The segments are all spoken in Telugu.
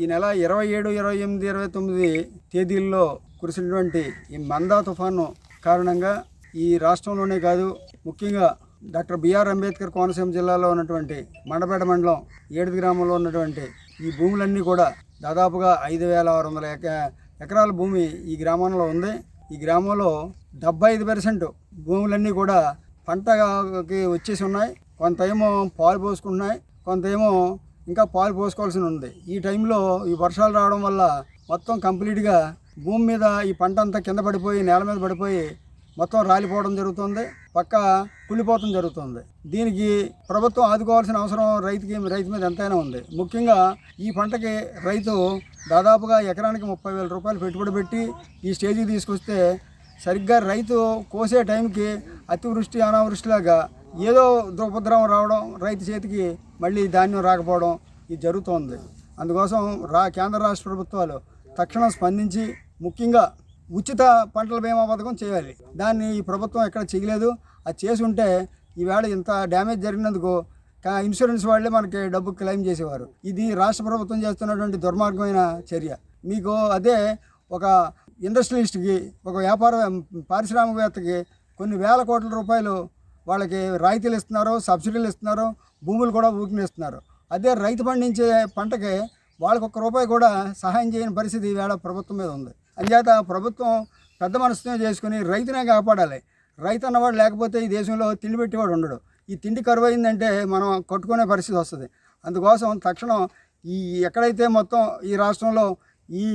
ఈ నెల ఇరవై ఏడు ఇరవై ఎనిమిది ఇరవై తొమ్మిది తేదీల్లో కురిసినటువంటి ఈ మందా తుఫాను కారణంగా ఈ రాష్ట్రంలోనే కాదు ముఖ్యంగా డాక్టర్ బిఆర్ అంబేద్కర్ కోనసీమ జిల్లాలో ఉన్నటువంటి మండపేట మండలం ఏడుది గ్రామంలో ఉన్నటువంటి ఈ భూములన్నీ కూడా దాదాపుగా ఐదు వేల ఆరు వందల ఎక ఎకరాల భూమి ఈ గ్రామంలో ఉంది. ఈ గ్రామంలో డెబ్బై ఐదు పర్సెంట్ భూములన్నీ కూడా పంటకి వచ్చేసి ఉన్నాయి. కొంత ఏమో పాలు పోసుకుంటున్నాయి కొంత ఏమో ఇంకా పాలు పోసుకోవాల్సి ఉంది. ఈ టైంలో ఈ వర్షాలు రావడం వల్ల మొత్తం కంప్లీట్గా భూమి మీద ఈ పంట అంతా కింద పడిపోయి నేల మీద పడిపోయి మొత్తం రాలిపోవడం జరుగుతుంది. పక్క కుళ్ళిపోవడం జరుగుతుంది. దీనికి ప్రభుత్వం ఆదుకోవాల్సిన అవసరం రైతుకి రైతు మీద ఎంతైనా ఉంది. ముఖ్యంగా ఈ పంటకి రైతు దాదాపుగా ఎకరానికి ముప్పై వేల రూపాయలు పెట్టుబడి పెట్టి ఈ స్టేజ్కి తీసుకొస్తే సరిగ్గా రైతు కోసే టైంకి అతివృష్టి అనావృష్టిలాగా ఏదో ఉపద్రవం రావడం రైతు చేతికి మళ్ళీ ధాన్యం రాకపోవడం ఇది జరుగుతోంది. అందుకోసం రా కేంద్ర రాష్ట్ర ప్రభుత్వాలు తక్షణం స్పందించి ముఖ్యంగా ఉచిత పంటల బీమా పథకం చేయాలి. దాన్ని ఈ ప్రభుత్వం ఎక్కడ చేయలేదు. అది చేసి ఉంటే ఈవేళ ఇంత డ్యామేజ్ జరిగినందుకు ఇన్సూరెన్స్ వాళ్ళే మనకి డబ్బు క్లెయిమ్ చేసేవారు. ఇది రాష్ట్ర ప్రభుత్వం చేస్తున్నటువంటి దుర్మార్గమైన చర్య. మీకు అదే ఒక ఇండస్ట్రియలిస్ట్కి ఒక వ్యాపార పారిశ్రామికవేత్తకి కొన్ని వేల కోట్ల రూపాయలు వాళ్ళకి రాయితీలు ఇస్తున్నారు సబ్సిడీలు ఇస్తున్నారు భూములు కూడా ఊకినిస్తున్నారు. అదే రైతు పండించే పంటకి వాళ్ళకి ఒక్క రూపాయి కూడా సహాయం చేయని పరిస్థితి ఈవేళ ప్రభుత్వం మీద ఉంది. అంచేత ప్రభుత్వం పెద్ద మనసునే చేసుకుని రైతునే కాపాడాలి. రైతు అన్నవాడు లేకపోతే ఈ దేశంలో తిండి పెట్టేవాడు ఉండడు. ఈ తిండి కరువు అయిందంటే మనం కట్టుకునే పరిస్థితి వస్తుంది. అందుకోసం తక్షణం ఈ ఎక్కడైతే మొత్తం ఈ రాష్ట్రంలో ఈ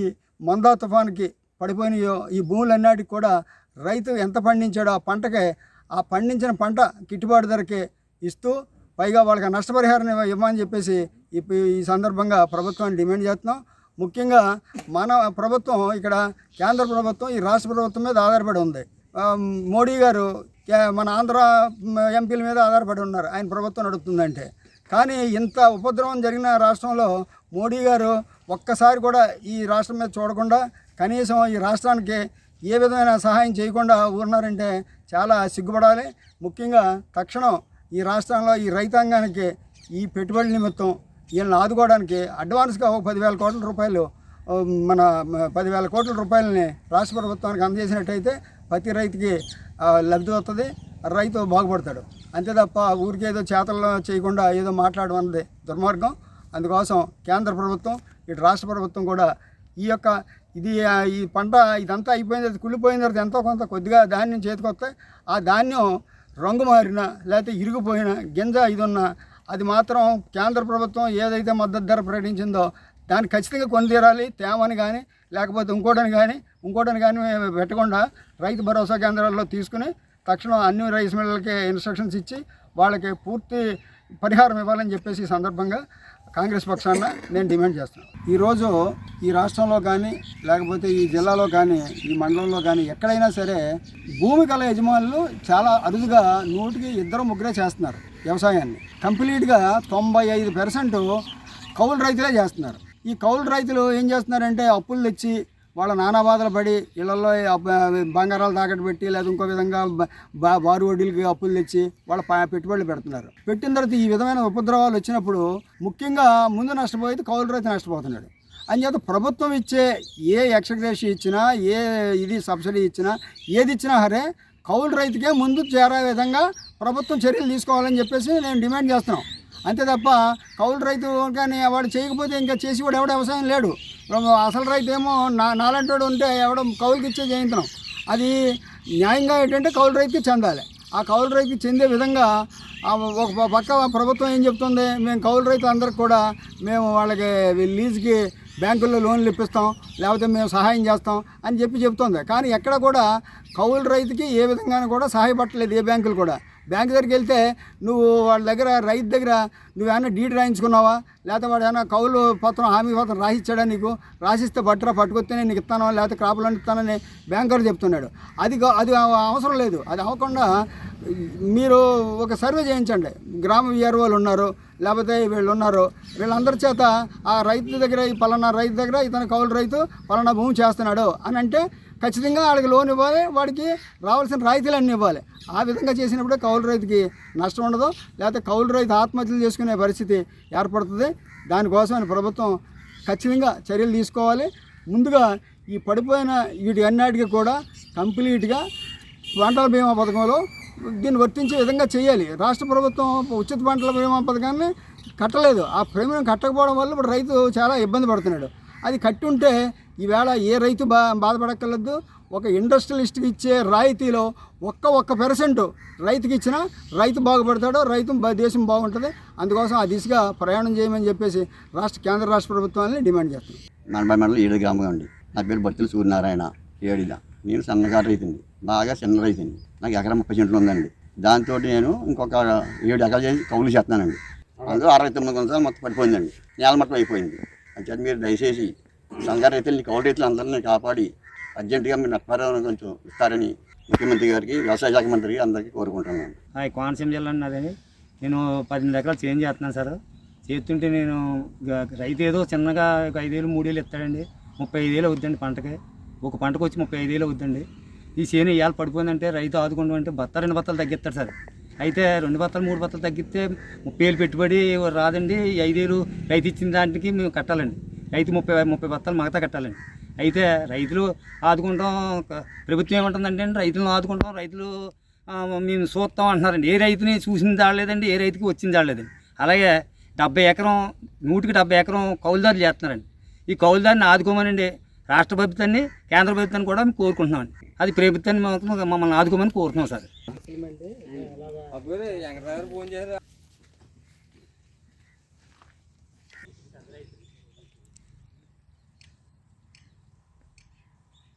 మందా తుఫాన్కి పడిపోయినాయో ఈ భూములన్నిటికి కూడా రైతు ఎంత పండించాడో ఆ పంటకే ఆ పండించిన పంట గిట్టుబాటు ధరకే ఇస్తూ పైగా వాళ్ళకి నష్టపరిహారం ఇవ్వమని చెప్పేసి ఇప్పు- ఈ సందర్భంగా ప్రభుత్వాన్ని డిమాండ్ చేస్తున్నాం. ముఖ్యంగా మన ప్రభుత్వం ఇక్కడ కేంద్ర ప్రభుత్వం ఈ రాష్ట్ర ప్రభుత్వం మీద ఆధారపడి ఉంది. మోడీ గారు కే- మన ఆంధ్ర ఎంపీల మీద ఆధారపడి ఉన్నారు. ఆయన ప్రభుత్వం నడుపుతుందంటే. కానీ ఇంత ఉపద్రవం జరిగిన రాష్ట్రంలో మోడీ గారు ఒక్కసారి కూడా ఈ రాష్ట్రం మీద చూడకుండా కనీసం ఈ రాష్ట్రానికి ఏ విధమైన సహాయం చేయకుండా ఉన్నారంటే చాలా సిగ్గుపడాలి. ముఖ్యంగా తక్షణం ఈ రాష్ట్రంలో ఈ రైతాంగానికి ఈ పెట్టుబడి నిమిత్తం వీళ్ళని ఆదుకోవడానికి అడ్వాన్స్గా ఒక పదివేల కోట్ల రూపాయలు మన పదివేల కోట్ల రూపాయలని రాష్ట్ర ప్రభుత్వానికి అందజేసినట్టయితే ప్రతి రైతుకి లబ్ధి వస్తుంది రైతు బాగుపడతాడు. అంతే తప్ప ఊరికే ఏదో చేతల్లో చేయకుండా ఏదో మాట్లాడడం అన్నది దుర్మార్గం. అందుకోసం కేంద్ర ప్రభుత్వం ఇటు రాష్ట్ర ప్రభుత్వం కూడా ఈ యొక్క ఇది ఈ పంట ఇదంతా అయిపోయిన తర్వాత కుళ్ళిపోయిన తర్వాత ఎంతో కొంత కొద్దిగా ధాన్యం చేతికొస్తే ఆ ధాన్యం రంగు మారిన లేకపోతే ఇరిగిపోయిన గింజ ఇది అది మాత్రం కేంద్ర ప్రభుత్వం ఏదైతే మద్దతు ధర ప్రకటించిందో దాన్ని ఖచ్చితంగా కొని తీరాలి తేమని కానీ లేకపోతే ఇంకోటని కానీ ఇంకోటని కానీ పెట్టకుండా రైతు భరోసా కేంద్రాల్లో తీసుకుని తక్షణం అన్ని రైస్ మిల్లలకి ఇన్స్ట్రక్షన్స్ ఇచ్చి వాళ్ళకి పూర్తి పరిహారం ఇవ్వాలని చెప్పేసి ఈ సందర్భంగా కాంగ్రెస్ పక్షాన నేను డిమాండ్ చేస్తున్నాను. ఈరోజు ఈ రాష్ట్రంలో కానీ లేకపోతే ఈ జిల్లాలో కానీ ఈ మండలంలో కానీ ఎక్కడైనా సరే భూమి గల యజమానులు చాలా అరుదుగా నూటికి ఇద్దరు ముగ్గురే చేస్తున్నారు వ్యవసాయాన్ని. కంప్లీట్గా తొంభై ఐదు పర్సెంట్ కౌలు రైతులే చేస్తున్నారు. ఈ కౌలు రైతులు ఏం చేస్తున్నారంటే అప్పులు తెచ్చి వాళ్ళ నానా బాధలు పడి ఇళ్ళలో బంగారాలు తాకట్టు పెట్టి లేదా ఇంకో విధంగా బా- బారు వడ్డీలకి అప్పులు తెచ్చి వాళ్ళ పెట్టుబడులు పెడుతున్నారు. పెట్టిన తర్వాత ఈ విధమైన ఉపద్రవాలు వచ్చినప్పుడు ముఖ్యంగా ముందు నష్టపోయేది కౌలు రైతు నష్టపోతున్నాడు. అంచేత ప్రభుత్వం ఇచ్చే ఏ ఎక్స్గ్రేషన్ ఇచ్చినా ఏ ఇది సబ్సిడీ ఇచ్చినా ఏది ఇచ్చినా సరే కౌలు రైతుకే ముందు చేరే విధంగా ప్రభుత్వం చర్యలు తీసుకోవాలని చెప్పేసి నేను డిమాండ్ చేస్తున్నాం. అంతే తప్ప కౌలు రైతు కానీ వాడు చేయకపోతే ఇంకా చేసి కూడా ఎవడ? వ్యవసాయం లేడు. అసలు రైతు ఏమో నా నాలంటోడు ఉంటే ఎవడం కౌలుకి ఇచ్చే చేయించడం అది న్యాయంగా ఏంటంటే కౌలు రైతుకి చెందాలి. ఆ కౌలు రైతుకి చెందే విధంగా ఒక పక్క ప్రభుత్వం ఏం చెప్తుంది? మేము కౌలు రైతులు అందరికి కూడా మేము వాళ్ళకి లీజుకి బ్యాంకుల్లో లోన్లు ఇప్పిస్తాం. లేకపోతే మేము సహాయం చేస్తాం అని చెప్పి చెప్తుంది. కానీ ఎక్కడ కూడా కౌలు రైతుకి ఏ విధంగానూ కూడా సహాయపడలేదు ఏ బ్యాంకులు కూడా. బ్యాంక్ దగ్గరికి వెళ్తే నువ్వు వాళ్ళ దగ్గర రైతు దగ్గర నువ్వేమైనా డీడ్ రాయించుకున్నావా? లేకపోతే వాడు ఏమైనా కౌలు పత్రం హామీ పత్రం రాసిచ్చాడా నీకు? రాసిస్తే బట్టరా నేను నీకు ఇస్తాను లేకపోతే క్రాపులు ఇస్తానని బ్యాంకర్ చెప్తున్నాడు. అది అది అవసరం లేదు. అది అవ్వకుండా మీరు ఒక సర్వే చేయించండి. గ్రామ విఆర్ఓలు ఉన్నారు లేకపోతే వీళ్ళు ఉన్నారు. వీళ్ళందరి చేత ఆ రైతు దగ్గర ఈ పలానా రైతు దగ్గర ఇతను కౌలు రైతు పలానా భూమి చేస్తున్నాడు అని అంటే ఖచ్చితంగా వాడికి లోన్ ఇవ్వాలి వాడికి రావాల్సిన రాయితీలు అన్నీ ఇవ్వాలి. ఆ విధంగా చేసినప్పుడే కౌలు రైతుకి నష్టం ఉండదు లేకపోతే కౌలు రైతు ఆత్మహత్యలు చేసుకునే పరిస్థితి ఏర్పడుతుంది. దానికోసం ప్రభుత్వం ఖచ్చితంగా చర్యలు తీసుకోవాలి. ముందుగా ఈ పడిపోయిన వీటి అన్నిటికీ కూడా కంప్లీట్గా పంటల బీమా పథకంలో దీన్ని వర్తించే విధంగా చేయాలి. రాష్ట్ర ప్రభుత్వం ఉచిత పంటల బీమా పథకాన్ని కట్టలేదు. ఆ ప్రీమియం కట్టకపోవడం వల్ల ఇప్పుడు రైతు చాలా ఇబ్బంది పడుతున్నాడు. అది కట్టి ఉంటే ఈవేళ ఏ రైతు బా బాధపడక్కర్లేదు. ఒక ఇండస్ట్రియలిస్ట్కి ఇచ్చే రాయితీలో ఒక్క ఒక్క పెర్సెంట్ రైతుకి ఇచ్చినా రైతు బాగుపడతాడు రైతు దేశం బాగుంటుంది. అందుకోసం ఆ దిశగా ప్రయాణం చేయమని చెప్పేసి రాష్ట్ర కేంద్ర రాష్ట్ర ప్రభుత్వాన్ని డిమాండ్ చేస్తున్నాం. మనబై మండలం ఏడు గ్రామం అండి. నా పేరు బత్తుల సూర్యనారాయణ ఏడిద నేను సన్నకారు రైతుంది బాగా చిన్న రైతుంది నాకు ఎకరం ముప్పై సెంట్లు ఉందండి. దాంతో నేను ఇంకొక ఏడు ఎకరాలు చేసి కౌలు చేస్తున్నానండి. అందులో అరవై తొమ్మిది వందల మొత్తం పడిపోయిందండి. నేల మొత్తం అయిపోయింది. అంటే మీరు దయచేసి సంఘ రైతుల్ని కౌలు రైతులు అందరినీ కాపాడి అర్జెంటుగా మీరు నష్టపరిహారం కొంచెం ఇస్తారని ముఖ్యమంత్రి గారికి వ్యవసాయ శాఖ మంత్రికి అందరికీ కోరుకుంటున్నాను. హాయ్ కోనసీమ జిల్లా ఉన్నది నేను పదిహేను ఎకరాలు చేంజ్ చేస్తున్నాను సార్. చేస్తుంటే నేను రైతు ఏదో చిన్నగా ఒక ఐదేళ్ళు మూడేళ్ళు ఇస్తాడండి. ముప్పై ఐదేళ్ళు అవుద్దండి పంటకి. ఒక పంటకు వచ్చి ముప్పై ఐదేళ్ళు అవుద్దండి. ఈ చేను ఇవాళ పడిపోయిందంటే రైతు ఆదుకుంటూ అంటే బత్త రెండు బత్తాలు తగ్గిస్తాడు సార్. అయితే రెండు బత్తాలు మూడు బత్తాలు తగ్గిస్తే ముప్పై వేలు పెట్టుబడి రాదండి. ఈ ఐదేళ్ళు రైతు ఇచ్చిన దానికి మేము కట్టాలండి. రైతు ముప్పై ముప్పై బత్తాలు మగతా కట్టాలండి. అయితే రైతులు ఆదుకుంటాం ప్రభుత్వం ఏమంటుందంటే రైతులను ఆదుకుంటాం రైతులు మేము చూస్తాం అంటున్నారండి. ఏ రైతుని చూసింది దాడలేదండి ఏ రైతుకి వచ్చిన దాడలేదండి అలాగే డెబ్బై ఎకరం నూటికి డెబ్బై ఎకరం కౌలుదారులు చేస్తున్నారండి. ఈ కౌలుదారిని ఆదుకోమనండి. రాష్ట్ర ప్రభుత్వాన్ని కేంద్ర ప్రభుత్వాన్ని కూడా మేము కోరుకుంటున్నామండి. అది ప్రభుత్వాన్ని మాత్రం మమ్మల్ని ఆదుకోమని కోరుతున్నాం సార్. పోన్ చేసి